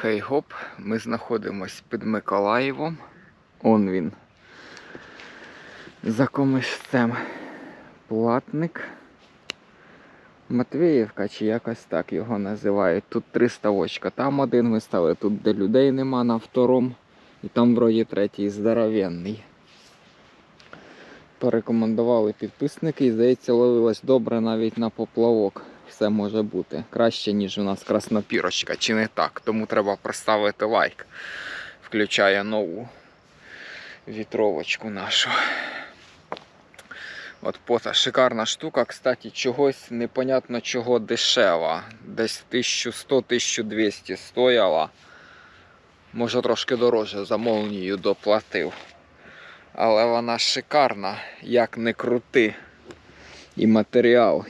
Хей-гоп, ми знаходимось під Миколаєвом. Он він. За комишцем платник. Матвіївка чи якось так його називають. Тут три ставочка. Там один ми стали, тут де людей нема на втором. І там вроді третій здоровенний. Порекомендували підписники і здається, ловилось добре навіть на поплавок. Все може бути. Краще, ніж у нас краснопірочка, чи не так. Тому треба проставити лайк. Включає нову вітровочку нашу. От пота шикарна штука, кстати, чогось непонятно чого дешева. Десь 1100-1200 стояла. Може трошки дорожче за доплатив. Але вона шикарна, як не крути. І матеріал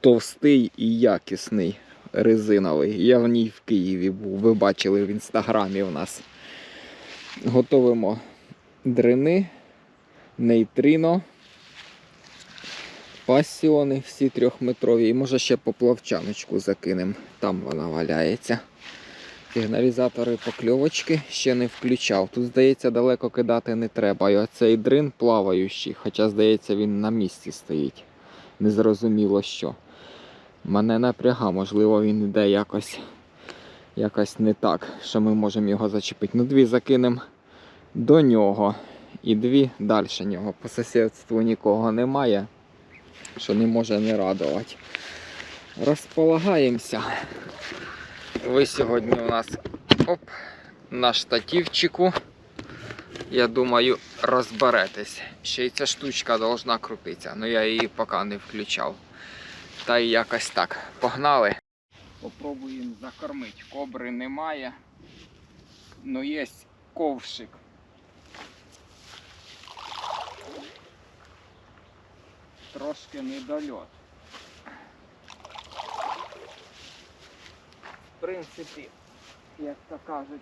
товстий і якісний, резиновий. Я в ній в Києві був. Ви бачили в інстаграмі у нас. Готовимо дрини, нейтрино, пасіони всі трьохметрові. І може ще поплавчаночку закинемо. Там вона валяється. Сигналізатори покльовочки ще не включав. Тут, здається, далеко кидати не треба. І оцей дрин плаваючий, хоча, здається, він на місці стоїть. Незрозуміло що. Мене напряга, можливо, він йде якось, якось не так, що ми можемо його зачепити. Ну, дві закинемо до нього і дві далі нього. По сусідству нікого немає, що не може не радувати. Розполагаємося. Ви сьогодні у нас оп, на штативчику. Я думаю, розберетесь. Ще й ця штучка должна крутитися, але я її поки не включав. Та й якось так. Погнали. Попробуємо закормити. Кобри немає. Ну є ковшик. Трошки недольот. В принципі, як то кажуть,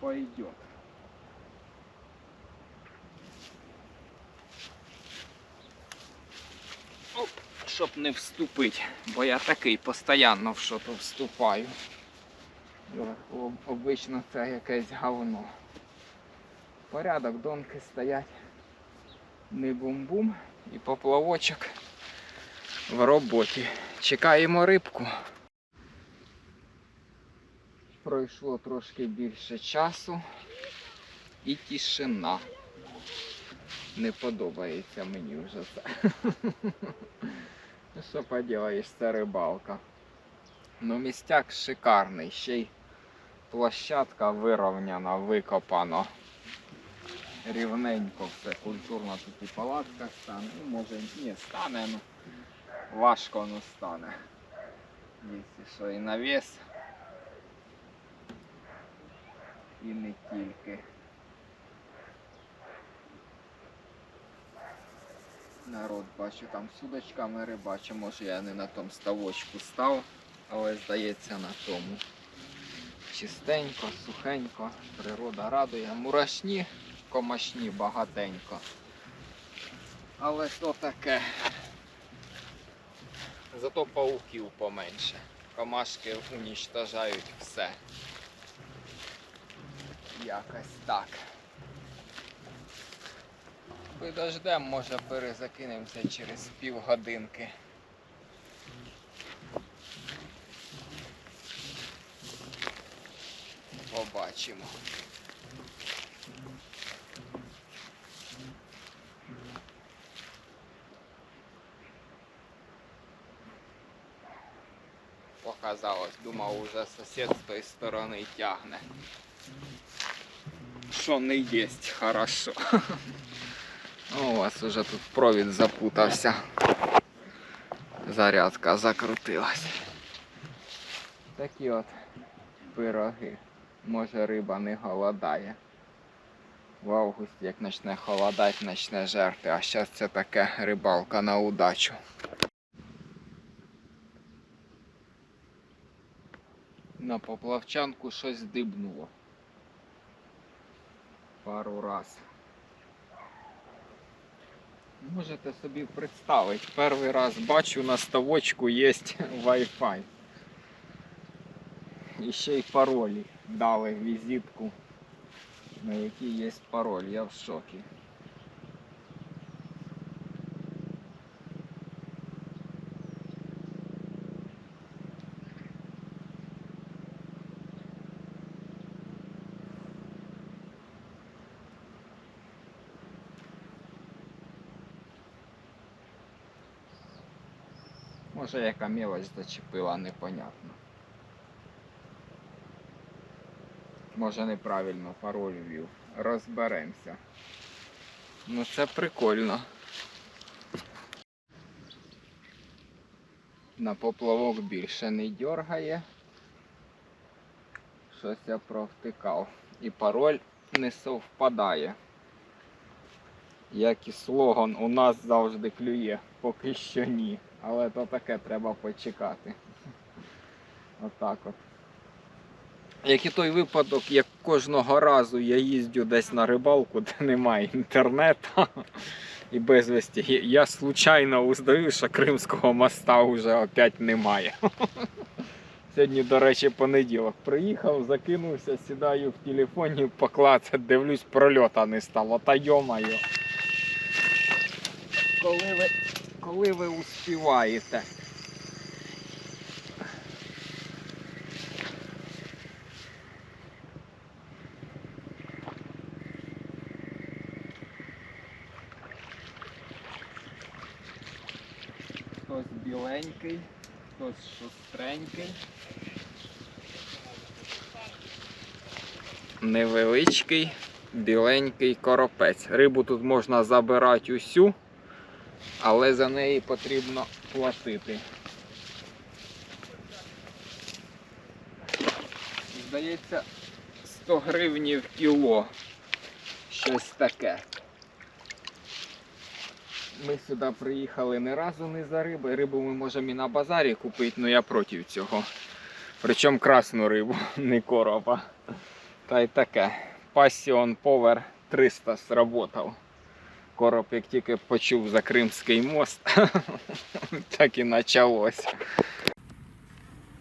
пойдет. Оп, щоб не вступити, бо я такий постійно в що-то вступаю. Обично це якесь говно. Порядок, донки стоять. Не бум-бум і поплавочок в роботі. Чекаємо рибку. Пройшло трошки більше часу і тишина. Не подобається мені вже це. Ну, Що поділаєш, це рибалка. Ну, містяк шикарний, ще й площадка вирівняна, викопано. Рівненько все, культурно тут і палатка стане. Ну, може, не стане, ну важко ну стане. Якщо що і навіс. І не тільки. Народ бачу там судочками рибачу, може я не на тому ставочку став, але здається на тому. Чистенько, сухенько, природа радує. Мурашні, комашні багатенько. Але то таке. Зато пауків поменше. Комашки унічтожають все. Якось так. Підождемо, може перезакинемося через півгодинки. Побачимо. Показалось, думав, уже сусід з тої сторони тягне. Що не єсть, хорошо. О, у вас уже тут провід запутався. Зарядка закрутилась. Такі от пироги. Може риба не голодає. В августі, як почне холодати, почне жерти. А зараз це таке рибалка на удачу. На поплавчанку щось дибнуло. Пару раз. Можете собі представити, перший раз бачу на ставочку є Wi-Fi. І ще й паролі дали візитку, на якій є пароль, я в шокі. Може яка мелочь зачепила, непонятно. Може неправильно пароль ввів. Розберемося. Ну це прикольно. На поплавок більше не дергає. Щось я провтикав. І пароль не совпадає. Як і слоган, у нас завжди клює, поки що ні. Але то таке треба почекати. Отак от. Як і той випадок, як кожного разу я їздю десь на рибалку, де немає інтернету і безвісті. Я- случайно узнаю, що Кримського моста вже опять немає. Сьогодні, до речі, понеділок. Приїхав, закинувся, сідаю в телефоні, поклацати, дивлюсь, прольота не стало. Та йомаю. Коли ви, коли ви успіваєте? Хтось біленький, хтось шустренький. Невеличкий, біленький коропець. Рибу тут можна забирати усю, але за неї потрібно платити. Здається, 100 гривнів кіло. Щось таке. Ми сюди приїхали не разу не за риби. Рибу ми можемо і на базарі купити, але я проти цього. Причому красну рибу, не коропа. Та й таке. Passion Power 300 сработав. Короб, як тільки почув за Кримський мост, так і почалось.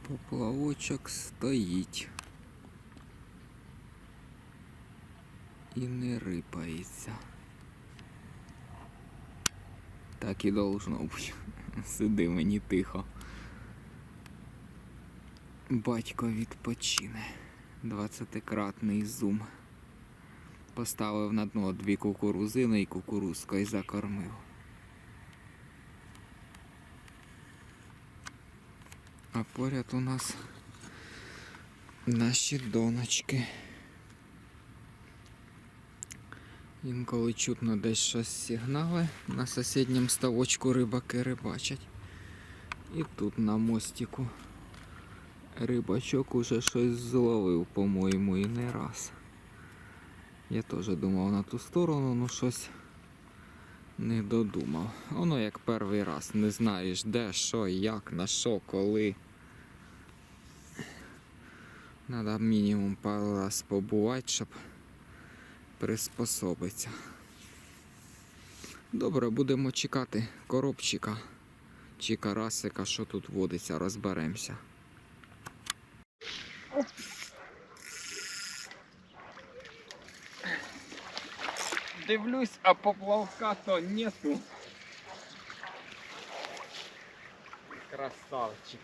Поплавочок стоїть. І не рипається. Так і должно бути. Сиди мені тихо. Батько відпочине. 20-кратний зум. Поставив на дно дві кукурузини і кукурузкою закормив. А поряд у нас наші доночки. Інколи чутно десь щось сигнали. На сусідньому ставочку рибаки рибачать. І тут на мостику рибачок уже щось зловив, по-моєму, і не раз. Я теж думав на ту сторону, ну щось не додумав. Воно як перший раз, не знаєш де, що, як, на що, коли. Надо мінімум пару раз побувати, щоб приспособиться. Добре, будемо чекати коробчика чи карасика, що тут водиться, розберемося. Дивлюсь, а поплавка то нету. Красавчик.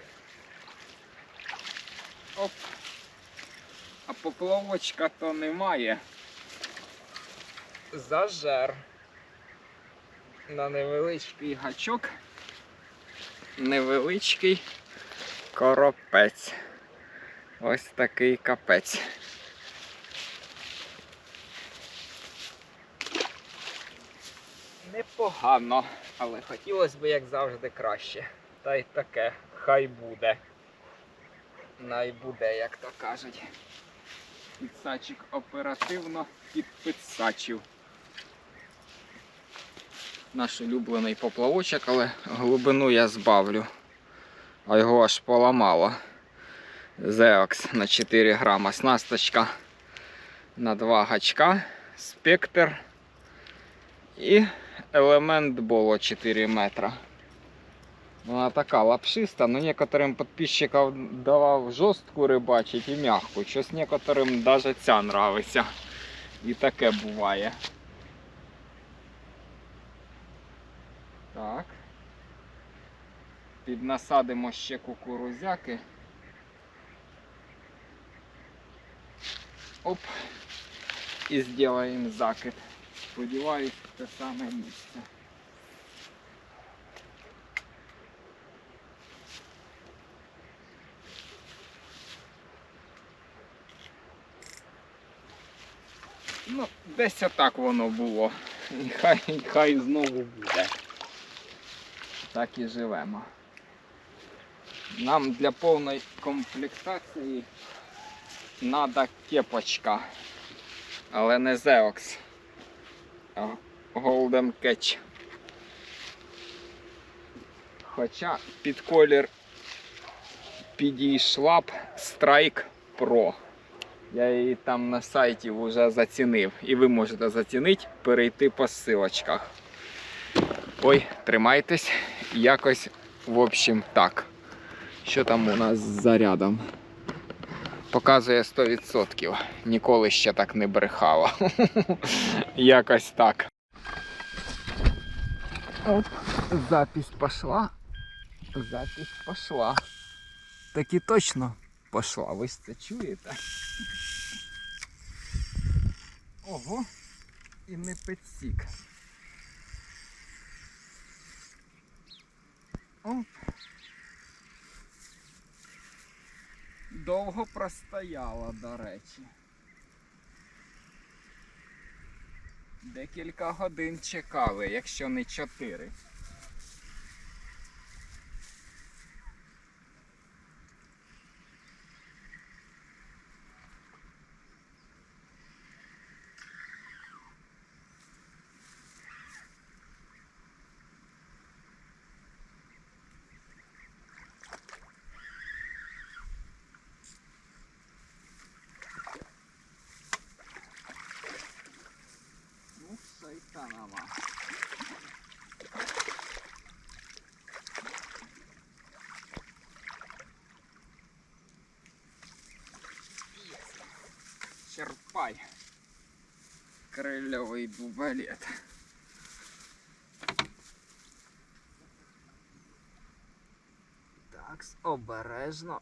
Оп. А поплавочка то немає. Зажер. На невеличкий гачок. Невеличкий коропець. Ось такий капець. Непогано, але хотілося б, як завжди, краще. Та й таке, хай буде. Най буде, як то кажуть. Підсачик оперативно підпідсачив. Наш улюблений поплавочок, але глибину я збавлю. А його аж поламало. Зеокс на 4 грама. Снасточка на 2 гачка, спектр і елемент боло 4 метра. Вона така лапшиста, но некоторым підписчикам давав жорстку рибачить і м'яку. Щось некоторим навіть ця нравиться. І таке буває. Так. Піднасадимо ще кукурузяки. Оп. І зробимо закид. Сподіваюсь, те саме місце. Ну, десь отак воно було. І хай, і хай знову буде. Так і живемо. Нам для повної комплектації треба кепочка. Але не Zeox, Golden Catch. Хоча під колір підійшла б Strike Pro. Я її там на сайті вже зацінив. І ви можете зацінити, перейти по ссылочках. Ой, тримайтесь. Якось, в общем, так. Що там у нас з зарядом? Показує 100%. Ніколи ще так не брехало. Якось так. Оп, запись пошла. Запись пошла. Так і точно пошла. Ви це чуєте? Ого, і не підсік. Оп. Довго простояла, до речі. Декілька годин чекали, якщо не чотири. Ну, шайтанова. Черпай. Крильовий дубалет. Так, обережно.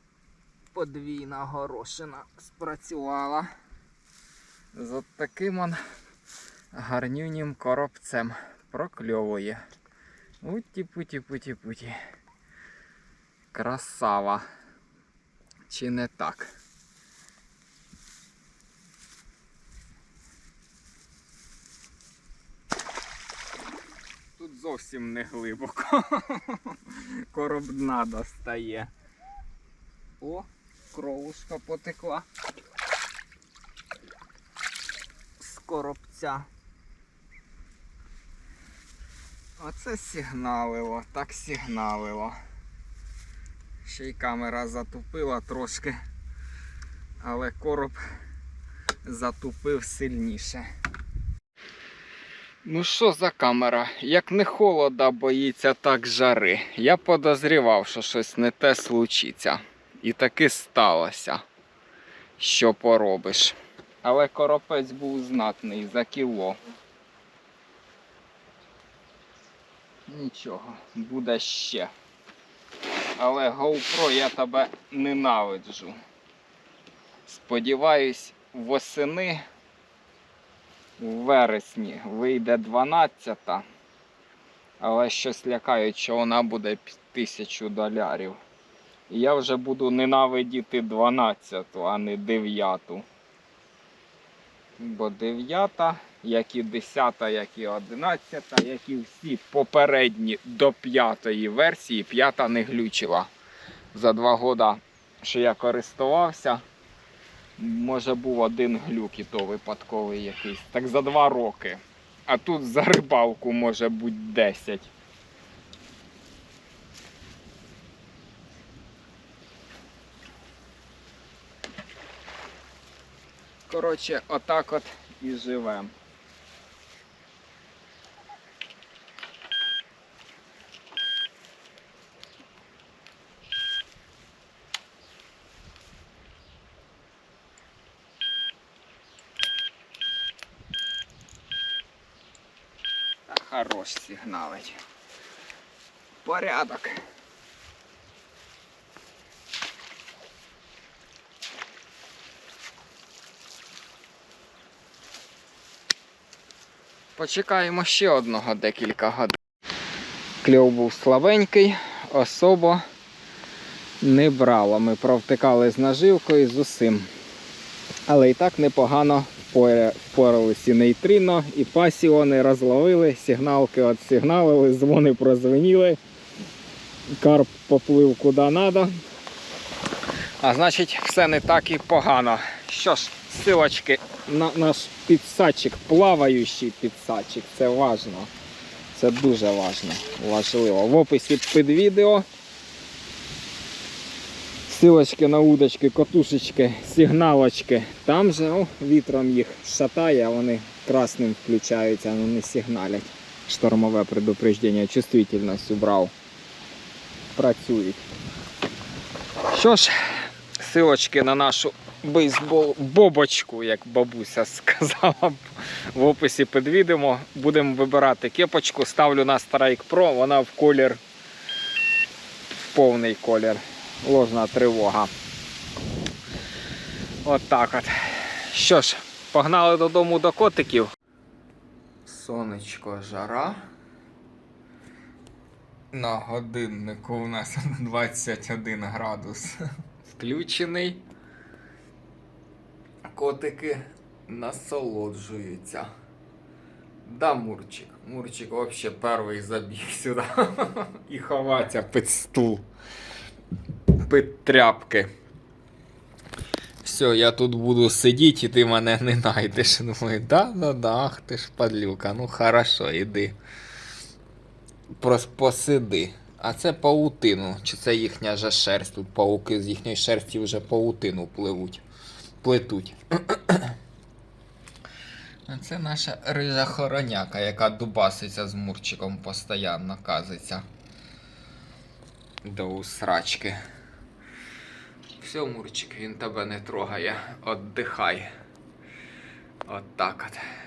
Подвійна горошина спрацювала. З таким он гарнюнім коробцем прокльовує. Уті-путі-путі-путі. Красава. Чи не так? Тут зовсім не глибоко. Короб дна достає. О, кровушка потекла. З коробця. Оце сигналило, так сигналило. Ще й камера затупила трошки, але короб затупив сильніше. Ну що за камера? Як не холода боїться, так жари. Я подозрівав, що щось не те случиться. І таки сталося. Що поробиш. Але коропець був знатний за кіло. Нічого, буде ще. Але GoPro я тебе ненавиджу. Сподіваюсь, восени в вересні вийде 12, та але щось лякають, що вона під 1000 долярів. Я вже буду ненавидіти 12, а не 9. Бо 9, як і 10, як і 11, як і всі попередні до 5 версії, 5 не глючила. За 2 роки, що я користувався, може був один глюк і то випадковий якийсь. Так за 2 роки. А тут за рибалку може бути 10. коротше, отак от і живемо. Хорош сигналить. Порядок. Почекаємо ще одного декілька годин. Кльов був слабенький, особо не брало. Ми провтикали з наживкою з усім. Але і так непогано впора- впоралися і нейтрино, і пасіони розловили, сигналки отсигналили, дзвони прозвеніли. Карп поплив куди треба. А значить, все не так і погано. Що ж, силочки на наш підсадчик, плаваючий підсадчик, це важно. Це дуже важно, важливо. В описі під відео. Силочки на удочки, котушечки, сигналочки. Там же о, вітром їх шатає, а вони красним включаються, ну не сигналять. Штормове предупреждення, чувствительність убрав. Працюють. Що ж, силочки на нашу бейсбол бобочку, як бабуся сказала в описі під відео. Будемо вибирати кепочку. Ставлю на Strike Pro, вона в колір, в повний колір. Ложна тривога. От так от. Що ж, погнали додому до котиків. Сонечко жара. На годиннику у нас 21 градус включений. Котики насолоджуються. Да, Мурчик. Мурчик вообще перший забіг сюди. І ховаться під стул. Під тряпки. Все, я тут буду сидіти, і ти мене не знайдеш. Думаю, да, да, да, ах ти ж падлюка. Ну хорошо, іди. Прос посиди. А це паутину. Чи це їхня же шерсть? Тут пауки з їхньої шерсті вже паутину пливуть. Плетуть. Це наша рижа хороняка, яка дубаситься з мурчиком постійно казиться. До усрачки. Все, Мурчик, він тебе не трогає. Отдихай. От так от.